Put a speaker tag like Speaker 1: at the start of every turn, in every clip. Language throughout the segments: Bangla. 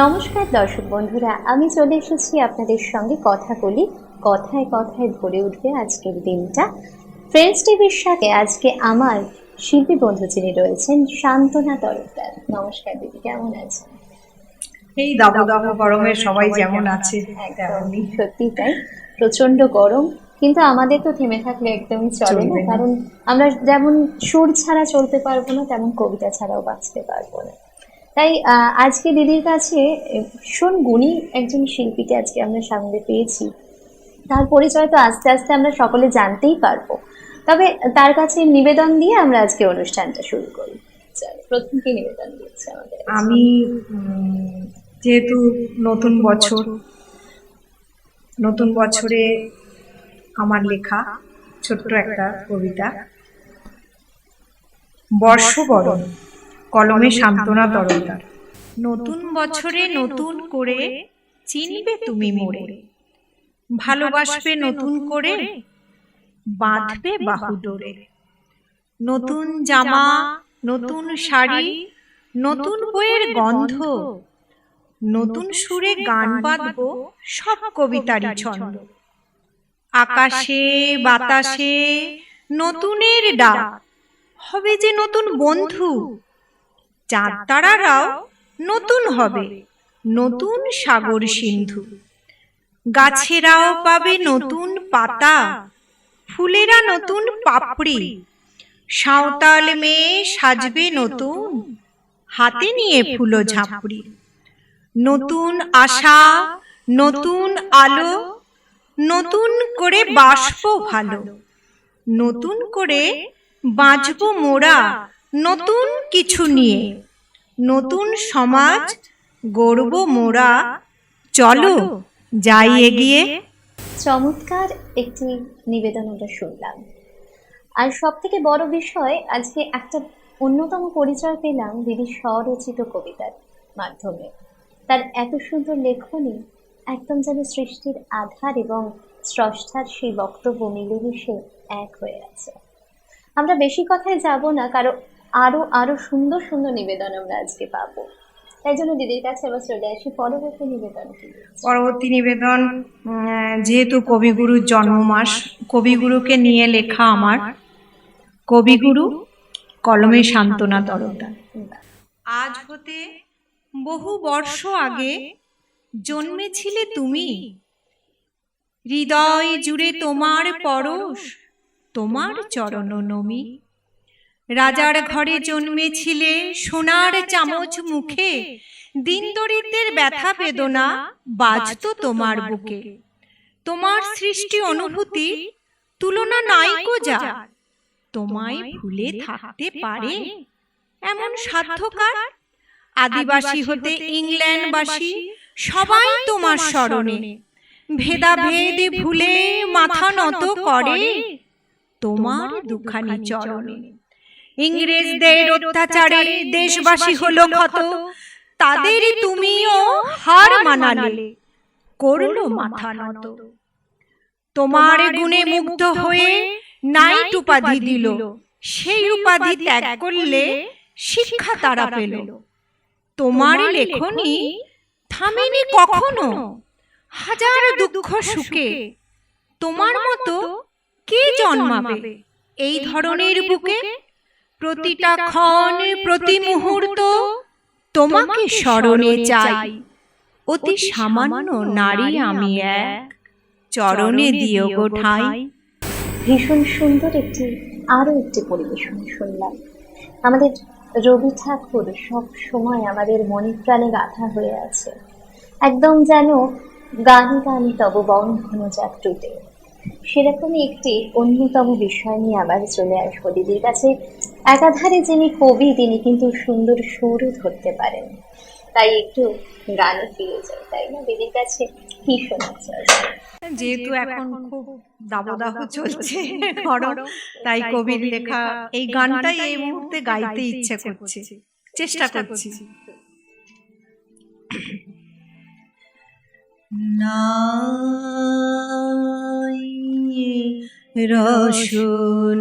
Speaker 1: নমস্কার দর্শক বন্ধুরা আমি চলে এসেছি আপনাদের সঙ্গে কথা বলি কথায় কথায় ভরে উঠবে আজকের দিনটা। ফ্রেন্ডস টিভির সাথে আজকে আমার শিল্পী বন্ধু যিনি রয়েছেন শান্তনা তরফদার। নমস্কার দিদি কেমন আছেন?
Speaker 2: এই দাবো দাবো গরমে সবাই যেমন আছে
Speaker 1: সত্যি তাই প্রচণ্ড গরম। কিন্তু আমাদের তো থেমে থাকলে একদমই চলে না। কারণ আমরা যেমন সুর ছাড়া চলতে পারব না তেমন কবিতা ছাড়াও বাঁচতে পারব না। তাই আজকে দিদির কাছে ভীষণ গুণী একজন শিল্পীকে আজকে আমরা সামনে পেয়েছি। তার পরিচয় তো আস্তে আস্তে আমরা সকলে জানতেই পারব। তবে তার কাছে নিবেদন দিয়ে আমরা আজকে অনুষ্ঠানটা শুরু করি। আমাদের
Speaker 2: আমি যেহেতু নতুন বছর, নতুন বছরে আমার লেখা ছোট্ট একটা কবিতা, বর্ষবরণ। কলমে সান্ত্বনা তরলদার নতুন বছরে নতুন করে চিনবে তুমি মোড়ে ভালোবাসবে নতুন করে বাঁধবে বাহু ডোরে নতুন জামা নতুন শাড়ি নতুন বইয়ের গন্ধ নতুন সুরে গান বাঁধবো সব কবিতারই ছন্দ। আকাশে বাতাসে নতুনের ডাক। হবে যে নতুন বন্ধু চাঁদ তারারাও নতুন হবে। নতুন সাগর সিন্ধু। গাছেরাও পাবে নতুন পাতা। ফুলেরা নতুন পাপড়ি। সাঁওতাল মেয়ে সাজবে নতুন। হাতে নিয়ে ফুলো ঝাঁপড়ি। নতুন আশা, নতুন আলো, নতুন করে বাসবো ভালো। নতুন করে বাঁচবো মোরা। নতুন কিছু নিয়ে। নতুন সমাজ গর্ব মোরা। চলো যাই এগিয়ে।
Speaker 1: চমৎকার একটি নিবেদন আমরা শুনলাম। আর সব থেকে বড় বিষয়, আজকে একটা অন্যতম পরিচয় পেলাম দিদি স্বরচিত কবিতার মাধ্যমে। তার এত সুন্দর লেখনী একদম যেন সৃষ্টির আধার এবং স্রষ্টার সেই বক্তব্য মিলেমিশে এক হয়ে আছে। আমরা বেশি কথায় যাব না, কারণ আরও আরও সুন্দর সুন্দর নিবেদন আমরা আজকে পাবো। তাই জন্য দিদির কাছে আবার চলে আসি। পরবর্তী নিবেদন
Speaker 2: পরবর্তী নিবেদন যেহেতু কবিগুরুর জন্মমাস, কবিগুরুকে নিয়ে লেখা আমার কবিগুরু কলমে সান্ত্বনা তরফদার আজ হতে বহু বর্ষ আগে জন্মেছিলে তুমি। হৃদয় জুড়ে তোমার পরশ, তোমার চরণ নমি। রাজার ঘরে জন্মেছিলে সোনার চামচ মুখে। দিন দরিদ্রের ব্যথা বেদনা বাজতো তোমার বুকে। তোমার সৃষ্টি অনুভূতি তুলনা নাইকো যা। তোমায় ভুলে থাকতে পারে। এমন সাধ্যকার আদিবাসী হতে ইংল্যান্ডবাসী সবাই তোমার স্মরণে। ভেদাভেদ ভুলে মাথা নত করে তোমার দুখানি চরণে। ইংরেজদের অত্যাচারে দেশবাসী হলো ক্ষত। তাদের তুমিও হার মানালে। করল মাথা নত। তোমার গুণে মুগ্ধ হয়ে নাইট উপাধি দিল। সেই উপাধি ত্যাগ করলে শিক্ষা তারা পেল। তোমার লেখনী থামেনি কখনো। হাজার দুঃখ সুখে। তোমার মতো কে জন্মাবে? এই ধরনের বুকে প্রতিটা ক্ষণ প্রতি মুহূর্ত তোমাকে স্মরণে চাই। অতি সামান্য নারী আমি এক। চরণে দিও গো ঠাই
Speaker 1: ভীষণ সুন্দর একটি আরও একটি পরিবেশন শুনলাম। আমাদের রবি ঠাকুর সব সময় আমাদের মনে প্রাণে গাথা হয়ে আছে। একদম যেন গানে গানে তব বন্ধন যাক টুটে সেরকমই একটি অন্যতম বিষয় নিয়ে আবার চলে আসব দিদির কাছে। একাধারে যিনি কবি তিনি কিন্তু সুন্দর সুরও ধরতে পারেন। তাই একটু গানে ফিরে যায় তাই না? দিদির কাছে কি শোনাচ্ছে?
Speaker 2: যেহেতু এখন খুব দাবদাহ চলছে গরম তাই কবির লেখা এই গানটাই এই মুহূর্তে গাইতে ইচ্ছে করছে। চেষ্টা করছি। নাই রসনাই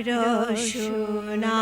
Speaker 2: রসুনা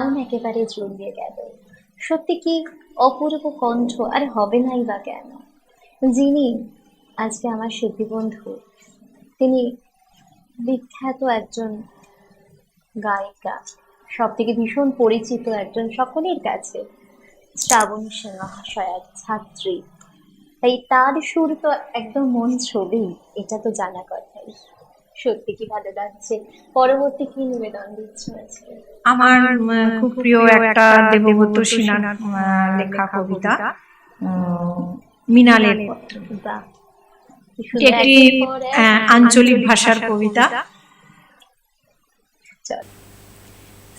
Speaker 2: টাউন একেবারে জড়িয়ে গেল। সত্যি কি অপূর্ব কণ্ঠ, আর হবে নাই বা কেন? যিনি আজকে আমার শিল্পী বন্ধু, তিনি বিখ্যাত একজন গায়িকা সব থেকে ভীষণ পরিচিত একজন সকলের কাছে, শ্রাবণ মহাশয়ার ছাত্রী। তাই তার সুর তো একদম মন ছবি এটা তো জানা কথাই।
Speaker 1: সত্যি কি ভালো লাগছে? পরবর্তী কি নিবেদন দিচ্ছ আজকে?
Speaker 2: আমার খুব প্রিয় একটা দেবব্রত সিনহার লেখা কবিতা। মিনালের পত্র। একটি আহ, আঞ্চলিক ভাষার কবিতা।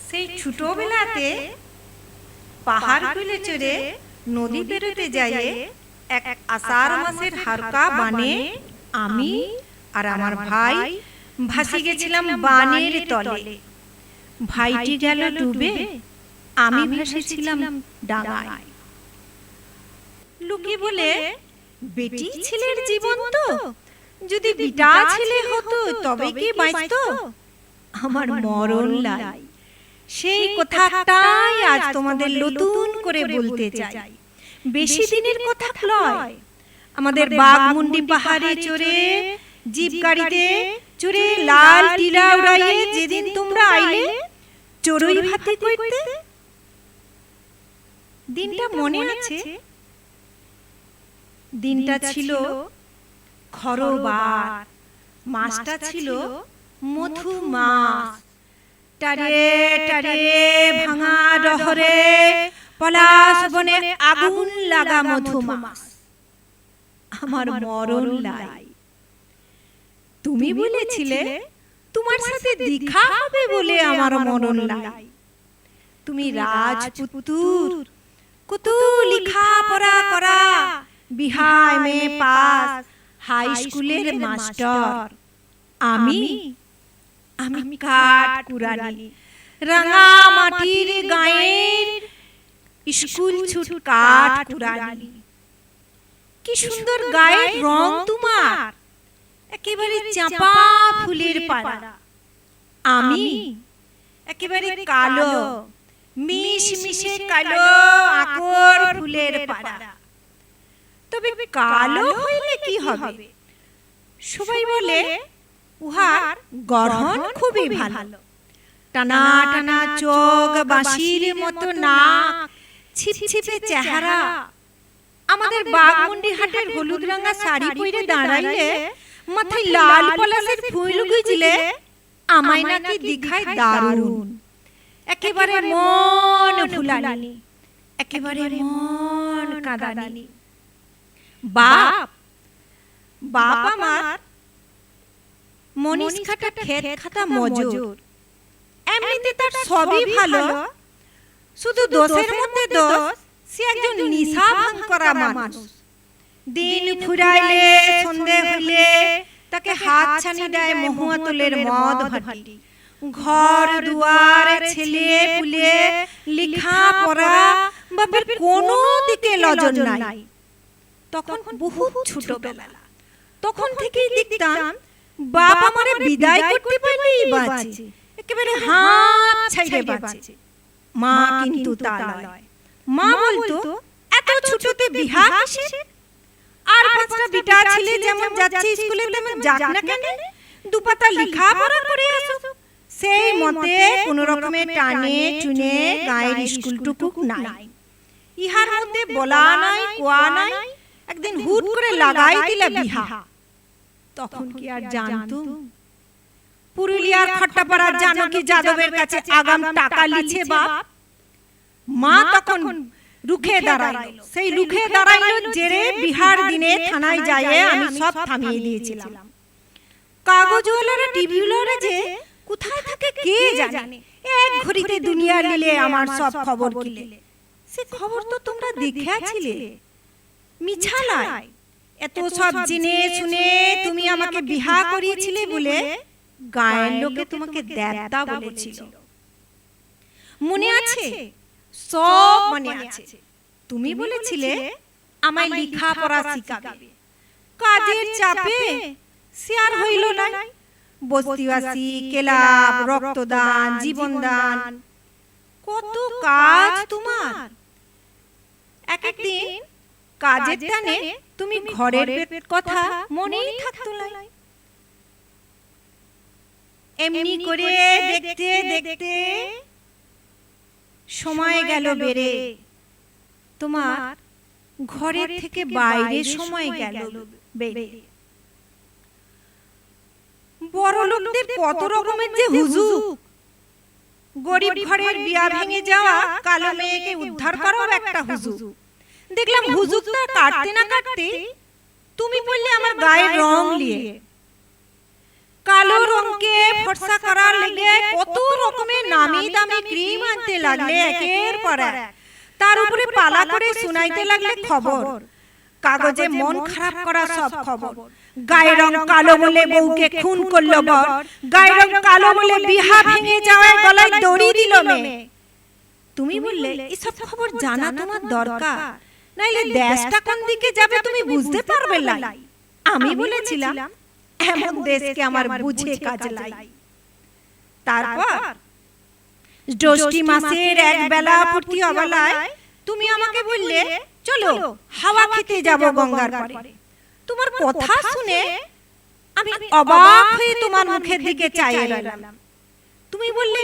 Speaker 2: সেই ছোটবেলাতে পাহাড় তুলে চড়ে নদী পেরোতে যাই এক আষাঢ় মাসের হারকা বানে আমি আর আমার ভাই ভাসি গেছিলাম বানের তলে। ভাইটি গেল ডুবে আমি ভেসেছিলাম ডাঙায়। লুকি বলে বেটি ছেলের জীবন তো। যদি বিটা ছেলে হতো তবে কি বাঁচতো? আমার মরণ লাই। সেই কথাটাই আজ তোমাদের নতুন করে বলতে চাই। বেশি দিনের কথা নয় আমাদের বাঘমুন্ডি পাহাড়ে চড়ে জিপ গাড়িতে চড়ে লাল টিলা উড়াইয়ে যেদিন তোমরা আইলে চড়ুই ভাতি করতে দিনটা মনে আছে দিনটা ছিল খরবার মাছটা ছিল মধু মাছ টারে টারে ভাঙা ডহরে পলাশ বনে আগুন লাগা মধু মাছ আমার মরণ লাই তুমি বলেছিলে তোমার সাথে দীঘা হবে বলে আমার মরণ লাই তুমি রাজপুতুর কত লিখা পড়া করা বিহায় মে পাস হাই স্কুলের মাস্টার। আমি আমি কাঠ কুরানি রাঙা মাটির গায়ের স্কুল ছুট কাঠ কুরানি কি সুন্দর গায়ের রং তোমার। একেবারে চাপা ফুলের পাড়া। আমি একেবারে কালো মিশ মিশে কালো আকর ফুলের পাড়া। তবে কালো হইলে কি হবে? সবাই বলে উহার গঠন খুবই ভালো। টানা টানা চোখ বাঁশির মতো নাক ছিপছিপে চেহারা। আমাদের বাঘমুন্ডি হাটের হলুদ রঙা শাড়ি পরে দাঁড়াইলে মাথায় লাল পলাশের ফুল গুজলে আমায় নাকি দিখায় দারুণ। একেবারে মন ভুলানি একেবারে মন কাঁদানি। বাপ। বাপ। আমার মনীষ খাটা ক্ষেত খাতা মজুর। এমনিতে তার সবই ভালো। শুধু দোষের মধ্যে দোষ। সে একজন নিশা ভাঙ করা মানুষ। দিন ফুরাইলে, সন্ধে হইলে তাকে হাত ছানি দেয় মহুয়াতলের মদ ভাটি। ঘর, দুয়ার, ছেলে, পুলে, লিখা, পড়া, বাপের কোনো দিকে লজন নাই। তখন বহুত ছোটবেলা। তখন থেকেই দেখতাম, বাপ আমারে বিদায় করতে পারলেই বাঁচে। একেবারে হাত ছাইড়ে বাঁচে। মা কিন্তু তা নয়। মা বলতো, এত ছোটতে বিহা কিসের? আর পাঁচটা বিটা ছেলে যেমন যাচ্ছে স্কুলে, তেমন যাক না কেন। দুপাতা লেখা পড়া করে আসো। সেই মতে কোন রকমের টানে টুনে গায়ের স্কুলটুকু নাই। ইহার মধ্যে বলা নাই, কোয়া নাই। একদিন হুট করে লাগাই দিলা বিহা। তখন কি আর জানতুম? পুরুলিয়ার খট্টাপাড়ার জানকী যাদবের কাছে আগাম টাকা লিছে বাপ। মা তখন রুখে দাঁড়াইলো। সেই রুখে দাঁড়াইলো জেরে বিহার দিনে থানায় যাইয়ে আমি সব থামিয়ে দিয়েছিলাম। কাগজওয়ালারা টিভিওয়ালারা যে কোথায় থাকে কে জানে? এক ঘড়িতে দুনিয়া নিলে আমার সব খবর কিলে। সে খবর তো তোমরা দেখিয়াছিলে মিছালাই এত সব জেনে শুনে তুমি আমাকে বিহা করিয়েছিলে বলে গায়ের লোকে তোমাকে দেবতা বলেছিল। মনে আছে? সব মনে আছে। তুমি বলেছিলে আমায় লেখা পড়া শিখাবে। কাজের চাপে সে আর হইল না বস্তিবাসী কেলাব রক্তদান জীবনদান। কত কাজ তোমার। এক একদিন কাজের টানে তুমি ঘরের কথা মনেই থাকতো না এমনি করে দেখতে দেখতে সময় গেল বেড়ে। তোমার ঘরের থেকে বাইরে সময় গেল বেড়ে। বড়। লোকদের কত রকমের যে হুজুক। গরিব ঘরের বিয়া ভেঙে যাওয়া কালো মেয়েকে উদ্ধার করাও একটা হুজুক। দেখলাম হুজুকটা কাটতে না কাটতে তুমি বললে আমার গায়ে রং নিয়ে। কালো রংকে ফর্সা করার লেগে কত রকমের নামি দামি ক্রিম আনতে লাগলে একের পর এক। তার উপরে পালা করে শুনাইতে লাগলে খবর। কাগজে মন খারাপ করা সব খবর। গায়ের রং কালো বলে বউকে খুন করল বর। গায়ের রং কালো বলে বিহা ভেঙে যাওয়ায় গলায় দড়ি দিল মেয়ে। তুমি বললে, এসব খবর জানা তোমার দরকার। নাইলে দেশটা কোন দিকে যাবে তুমি বুঝতে পারবে লাই। আমি বলেছিলাম এমন দেশকে আমার বুঝে কাজ লাই। তারপর জ্যৈষ্ঠী মাসের এক বেলা পূর্তি অবেলায় তুমি আমাকে বললে চলো হাওয়া খেতে যাব গঙ্গার পারে। তোমার কথা শুনে আমি অবাক হয়ে তোমার মুখের দিকে চাইয়ে রইলাম। তুমি বললে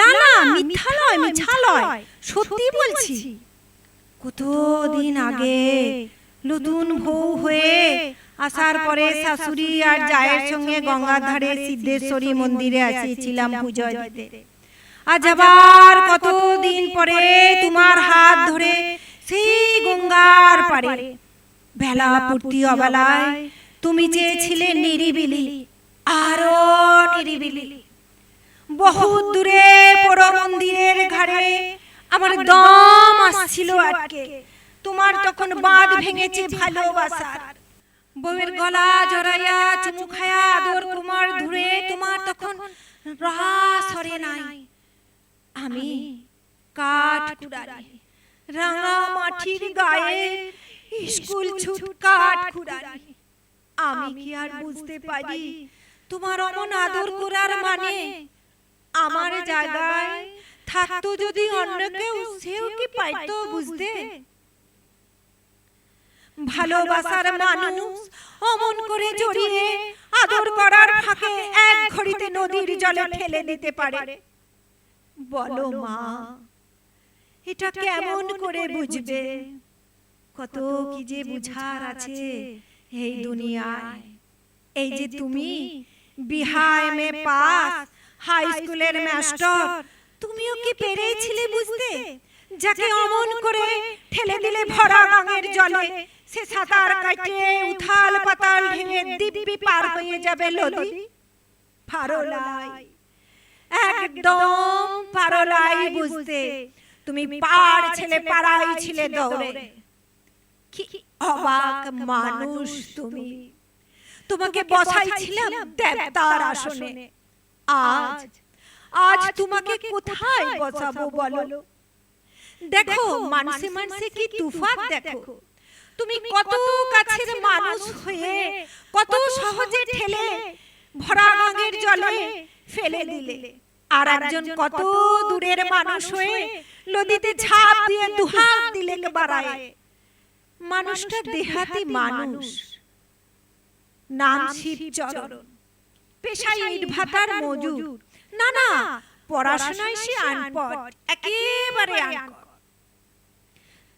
Speaker 2: না না মিথ্যা নয় মিথ্যা নয় সত্যি বলছি কতদিন আগে নতুন বউ হয়ে আসার পরে শাশুড়ি আর জায়ের সঙ্গে গঙ্গার ধারে সিদ্ধেশ্বরী মন্দিরে আসিয়েছিলাম পুজো দিতে। আজ আবার কতদিন পরে তোমার হাত ধরে সেই গঙ্গার পারে বেলা পূর্তি অবেলায়। তুমি চেয়েছিলে নিরিবিলি আরও নিরিবিলি। বহু দূরে বড় মন্দিরের ঘাড়ে আমার দম আসছিল আটকে। তোমার তখন বাঁধ ভেঙেছে ভালোবাসার। বউয়ের গলা জড়াইয়া চুমু খায়া আদর কুমার ধরে তোমার তখন রাস সরে নাই। আমি কাঠ কুড়ারি রাঙা মাটির গায়ে স্কুল ছুট কাঠ কুড়ারি আমি কি আর বুঝতে পারি তোমার অমন আদর করার মানে? আমার জায়গায় থাকতো যদি অন্য কেউ, সেও কি পাইতো বুঝতে? ভালোবাসার মানুষ অমন করে জড়িয়ে আদর করার ফাঁকে এক ঘড়িতে নদীর জলে ফেলে দিতে পারে। বলো মা এটা কেমন করে বুঝবে? কত কি যে বুঝার আছে এই দুনিয়ায়। এই যে তুমি বিহায় মে পাস হাই স্কুলের মাস্টার তুমিও কি পেরেছিলে বুঝতে? যাকে অমন করে ঠেলে দিলে ভরা গাঙের জলে সে সাঁতার কাটিয়ে উথাল পাতাল ঢেঙে দিব্যি পার হয়ে যাবে ললি ফারলাই একদম পারলাই বুঝতে তুমি পার ছেলে পাড়াই ছিলে দৌড়ে। কি অবাক মানুষ তুমি। তোমাকে বসাইছিলাম দেবতার আসনে। আজ আজ তোমাকে কোথায় বসাবো বলো? দেখো মানুষে মানুষে কি তুফান দেখো। তুমি কত কাছের মানুষ হয়ে কত সহজে ঠেলে ভরা গাঙের জলে ফেলে দিলে। আর একজন কত দূরের মানুষ হয়ে নদীতে ঝাঁপ দিয়ে দুহাত দিলে বাড়ায়। মানুষটা দেহাতি মানুষ। নাম শিবচরণ পেশায় ইট ভাতার মজুর। না না পড়াশোনায় সে আনপট একেবারে আনপট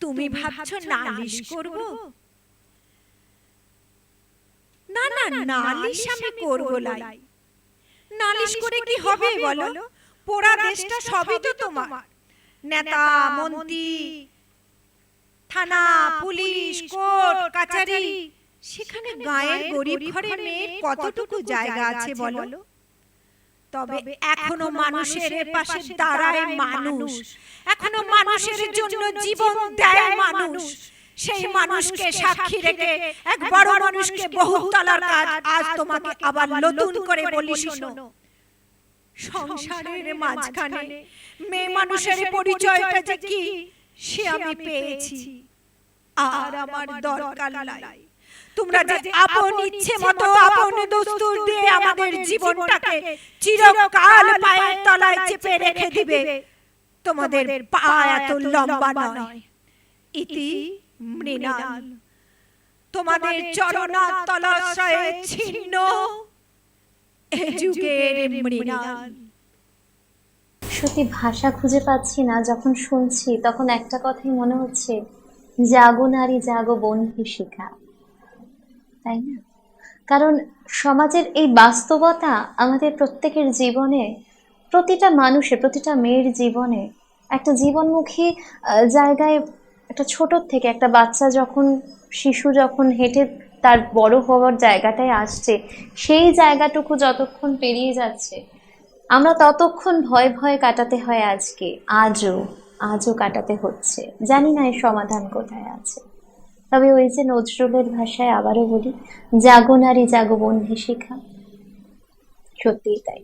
Speaker 2: তুমি ভাবছ নালিশ করব? না না নালিশ আমি করব লাই। নালিশ করে কি হবে বলো? পোড়া দেশটা সবই তো তোমার। নেতা মন্ত্রী থানা পুলিশ কোর্ট কাচারি সেখানে গায়ের গরিব ঘরের মেয়ের কতটুকু জায়গা আছে বলো? তবে এখনও মানুষের পাশে দাঁড়ায় মানুষ। এখনও মানুষের জন্য জীবন দেয় মানুষ। সেই মানুষকে সাক্ষী রেখে এক বড় মানুষকে বহু তলার কাজ আজ তোমাকে আবার নতুন করে বলি শোনো। সংসারের মাঝখানে মেয়ে মানুষের পরিচয়টা যে কি সে আমি পেয়েছি। আর আমার দরকার নাই। তোমরা যে আপন ইচ্ছে মতো আপন দস্তুর দিয়ে আমাদের জীবনটাকে চিরকাল পায়ের তলায় চেপে রেখে দিবে। তোমাদের পা এত লম্বা নয়। ইতি মৃণাল। তোমাদের চরণার তলাশয়ে ছিন্ন। এ যুগের মৃণাল।
Speaker 1: সত্যি ভাষা খুঁজে পাচ্ছি না যখন শুনছি তখন একটা কথাই মনে হচ্ছে জাগো নারী জাগো বন্ধু শিখা। তাই না? কারণ সমাজের এই বাস্তবতা আমাদের প্রত্যেকের জীবনে, প্রতিটা মানুষের, প্রতিটা মেয়ের জীবনে একটা জীবনমুখী জায়গায় একটা ছোটোর থেকে একটা বাচ্চা যখন, শিশু যখন হেঁটে তার বড় হওয়ার জায়গাটায় আসছে, সেই জায়গাটুকু যতক্ষণ পেরিয়ে যাচ্ছে, আমরা ততক্ষণ ভয় ভয় কাটাতে হয় আজকে, আজও আজও কাটাতে হচ্ছে। জানি না এর সমাধান কোথায় আছে। তবে ওই যে নজরুলের ভাষায় আবারও বলি জাগো নারী জাগো বন্ধে শিখা। সত্যিই তাই।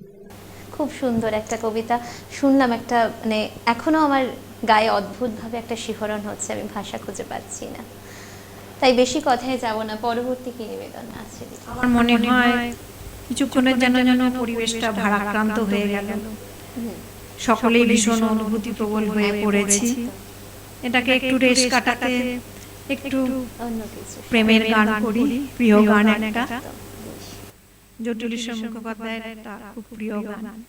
Speaker 1: খুব সুন্দর একটা কবিতা। শুনলাম একটা মানে এখনও আমার গায়ে অদ্ভুতভাবে একটা শিহরণ হচ্ছে আমি ভাষা খুঁজে পাচ্ছি না। তাই বেশি কথায় যাব না পরবর্তী কি নিবেদন আছে?
Speaker 2: আমার মনে হয় কিছুক্ষণের যেন যেন পরিবেশটা ভারাক্রান্ত হয়ে গেল। সকলেই ভীষণ অনুভূতি প্রবল হয়ে পড়েছি। এটাকে একটু রেশ কাটাতে একটু প্রেমের গান করি প্রিয় গান একটা। জটিলেশ্বর মুখোপাধ্যায়ের একটা খুব প্রিয় গান।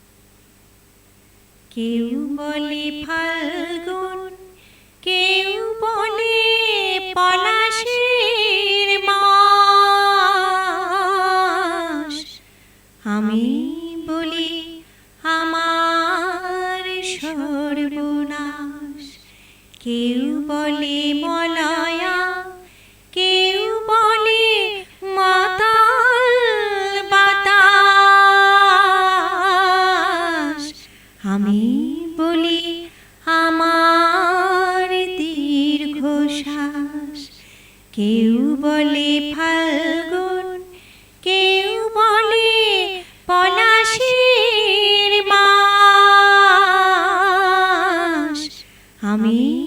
Speaker 2: কেউ বলে ফাল্গুন কেউ বলে পলাশের মাস। আমি বলি আমার সর্বনাশ। কেউ বলে মলয়া আমি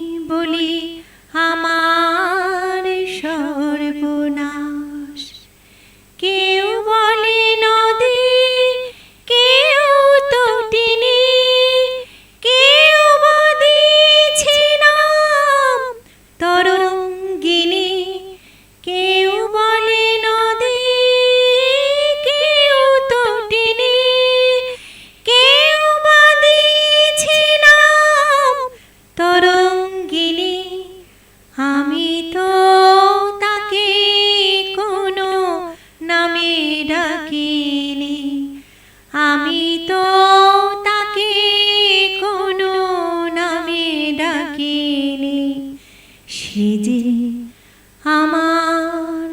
Speaker 2: আমার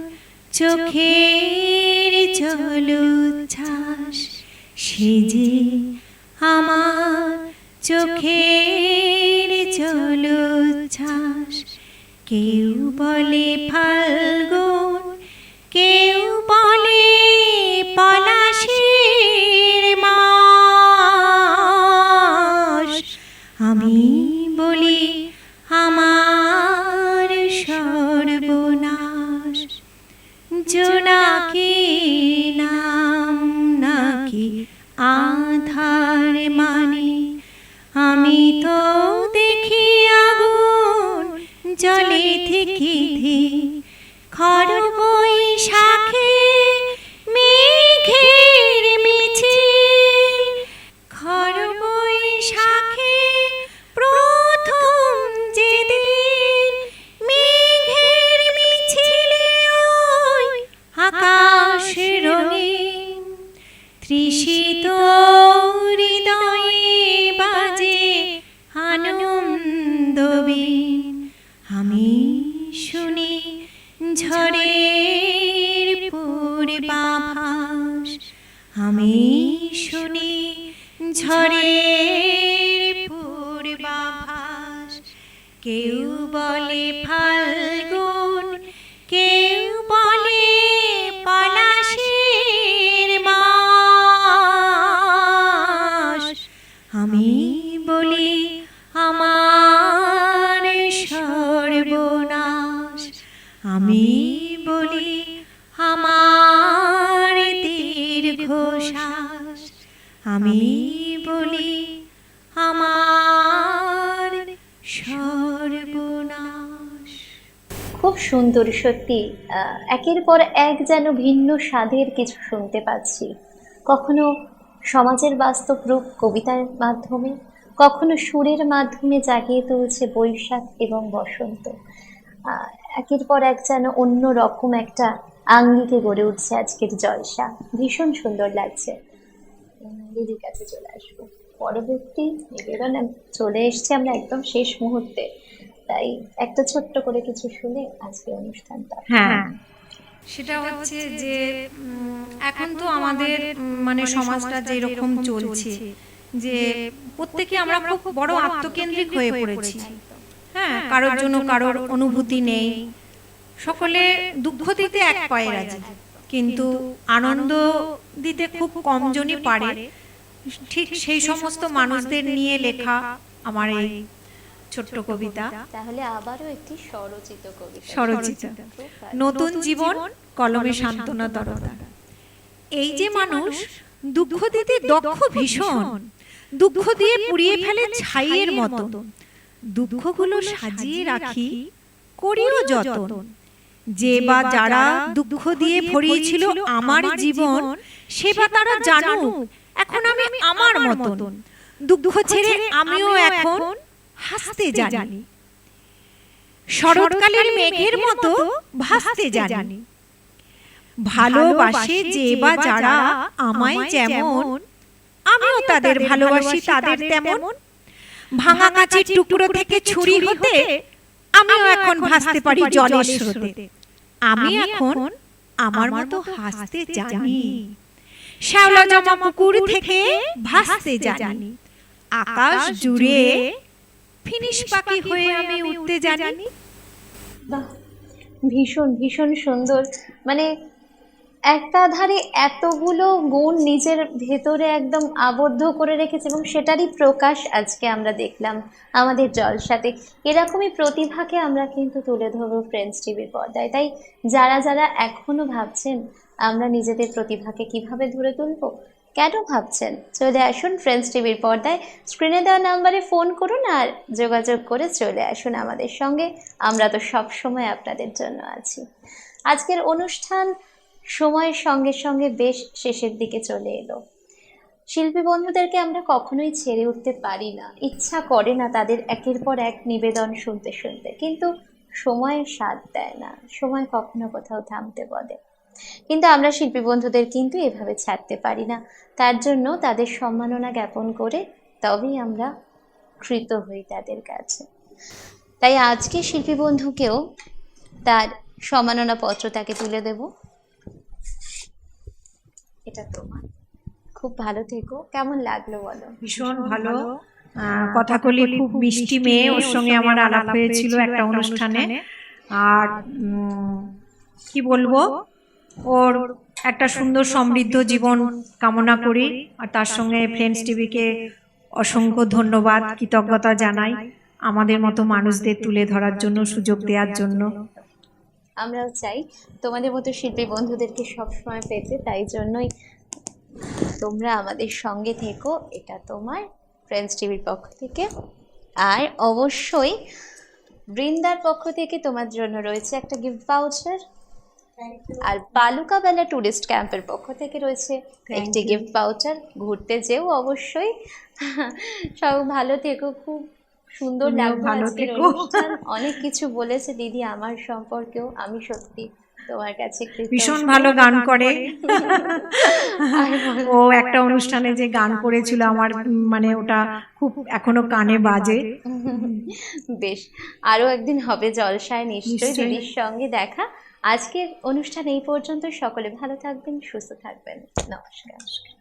Speaker 2: চোখের জলোচ্ছ্বাস সে যে আমার চোখের জলোচ্ছ্বাস কেউ বলে ফাল্গুন আধার মানে আমি তো দেখি আগুন জলে থেকে খড় খর বৈশাখে আমি বলি আমার সর্বনাশ।
Speaker 1: খুব সুন্দর সত্যি। আহ, একের পর এক যেন ভিন্ন স্বাদের কিছু শুনতে পাচ্ছি। কখনো সমাজের বাস্তব রূপ কবিতার মাধ্যমে কখনো সুরের মাধ্যমে জাগিয়ে তুলছে বৈশাখ এবং বসন্ত। আহ, একের পর এক যেন অন্য রকম একটা আঙ্গিকে গড়ে উঠছে আজকের জলসা। ভীষণ সুন্দর লাগছে। দিদির কাছে চলে আসব। পরবর্তী নিবেদনে চলে এসছে আমরা একদম শেষ মুহূর্তে। তাই একটা ছোট্ট করে কিছু শুনে আজকে অনুষ্ঠানটা
Speaker 2: হ্যাঁ। সেটা হচ্ছে যে এখন তো আমাদের মানে সমাজটা যেরকম চলছে যে প্রত্যেকে আমরা খুব বড় আত্মকেন্দ্রিক হয়ে পড়েছি। হ্যাঁ কারোর জন্য কারোর অনুভূতি নেই। সকলে দুঃখ দিতে এক পায়ে রাজি। কিন্তু আনন্দ দিতে খুব কমজনই পারে। ঠিক সেই সমস্ত মানুষদের নিয়ে লেখা আমার এই ছোট্ট কবিতা।
Speaker 1: তাহলে আবারও একটি স্বরচিত কবিতা।
Speaker 2: স্বরচিত। নতুন জীবন কলমে সান্ত্বনা দরদা এই যে মানুষ দুঃখ দিতে দক্ষ ভীষণ দুঃখ দিয়ে পুড়িয়ে ফেলে ছাইয়ের মতো। দুঃখগুলো সাজিয়ে রাখি করিও যতন। যে বা যারা দুঃখ দিয়ে ভরিয়েছিল আমার জীবন সে বা তারা জানুক। এখন আমি আমার মতন। দুঃখ ছেড়ে আমিও এখন হাসতে জানি। শরৎকালের মেঘের মতো ভাসতে জানি। ভালোবাসে যে বা যারা আমায় যেমন আমিও তাদের ভালোবাসি তাদের তেমন। ভাঙা কাচের টুকরো থেকে ছুরি হতে আমিও এখন ভাসতে পারি জলের স্রোতে। আমি এখন আমার মতো হাসতে জানি। শ্যাওলা জমা পুকুর থেকে ভাসতে জানি। আকাশ জুড়ে ফিনিশ পাখি হয়ে আমি উঠতে জানি।
Speaker 1: বাহ ভীষণ ভীষণ সুন্দর। মানে একটা ধারে এতগুলো গুণ নিজের ভেতরে একদম আবদ্ধ করে রেখেছে এবং সেটারই প্রকাশ আজকে আমরা দেখলাম আমাদের জলসাতে। এরকমই প্রতিভাকে আমরা কিন্তু তুলে ধরবো ফ্রেন্ডস টিভির পর্দায়। তাই যারা যারা এখনও ভাবছেন আমরা নিজেদের প্রতিভাকে কীভাবে ধরে তুলবো? কেন ভাবছেন? চলে আসুন ফ্রেন্ডস টিভির পর্দায়। স্ক্রিনে দেওয়া নাম্বারে ফোন করুন আর যোগাযোগ করে চলে আসুন আমাদের সঙ্গে। আমরা তো সব সময় আপনাদের জন্য আছি। আজকের অনুষ্ঠান সময়ের সঙ্গে সঙ্গে বেশ শেষের দিকে চলে এলো। শিল্পী বন্ধুদেরকে আমরা কখনোই ছেড়ে উঠতে পারি না। ইচ্ছা করে না তাদের একের পর এক নিবেদন শুনতে শুনতে। কিন্তু সময় সাথ দেয় না। সময় কখনো কোথাও থামতে বলে। কিন্তু আমরা শিল্পী বন্ধুদের কিন্তু এভাবে ছাড়তে পারি না। তার জন্য তাদের সম্মাননা জ্ঞাপন করে তবেই আমরা কৃত হই তাদের কাছে। তাই আজকে শিল্পী বন্ধুকেও তার সম্মাননা পত্র তাকে তুলে দেব। এটা তোমার। খুব ভালো থেকো। কেমন লাগল বলো?
Speaker 2: ভীষণ ভালো। আহ, কথাকলি খুব মিষ্টি মেয়ে। ওর সঙ্গে আমার আলাপ হয়েছিল একটা অনুষ্ঠানে। আর উম, কি বলব? ওর একটা সুন্দর সমৃদ্ধ জীবন কামনা করি। আর তার সঙ্গে ফ্রেন্ডস টিভিকে অসংখ্য ধন্যবাদ, কৃতজ্ঞতা জানাই আমাদের মতো মানুষদের তুলে ধরার জন্য, সুযোগ দেওয়ার জন্য।
Speaker 1: আমরাও চাই তোমাদের মতো শিল্পী বন্ধুদেরকে সবসময় পেতে। তাই জন্যই তোমরা আমাদের সঙ্গে থেকো। এটা তোমার ফ্রেন্ডস টিভির পক্ষ থেকে। আর অবশ্যই বৃন্দার পক্ষ থেকে তোমার জন্য রয়েছে একটা গিফট ভাউচার আর বালুকা বেলা টুরিস্ট ক্যাম্পের পক্ষ থেকে রয়েছে একটি গিফট ভাউচার ঘুরতে যেও অবশ্যই। সব ভালো থেকো খুব সুন্দর লাগল
Speaker 2: ভালো
Speaker 1: আজকের। অনুষ্ঠান। অনেক কিছু বলেছে দিদি আমার সম্পর্কেও আমি সত্যি তোমার কাছে।
Speaker 2: ভীষণ ভালো গান করে। ও একটা অনুষ্ঠানে যে গান করেছিল আমার মানে ওটা খুব এখনও কানে বাজে।
Speaker 1: বেশ আরও একদিন হবে জলসায় নিশ্চয়ই
Speaker 2: নিশ্চয়ই।
Speaker 1: দিদির সঙ্গে দেখা। আজকের অনুষ্ঠান এই পর্যন্ত। সকলে ভালো থাকবেন সুস্থ থাকবেন। নমস্কার।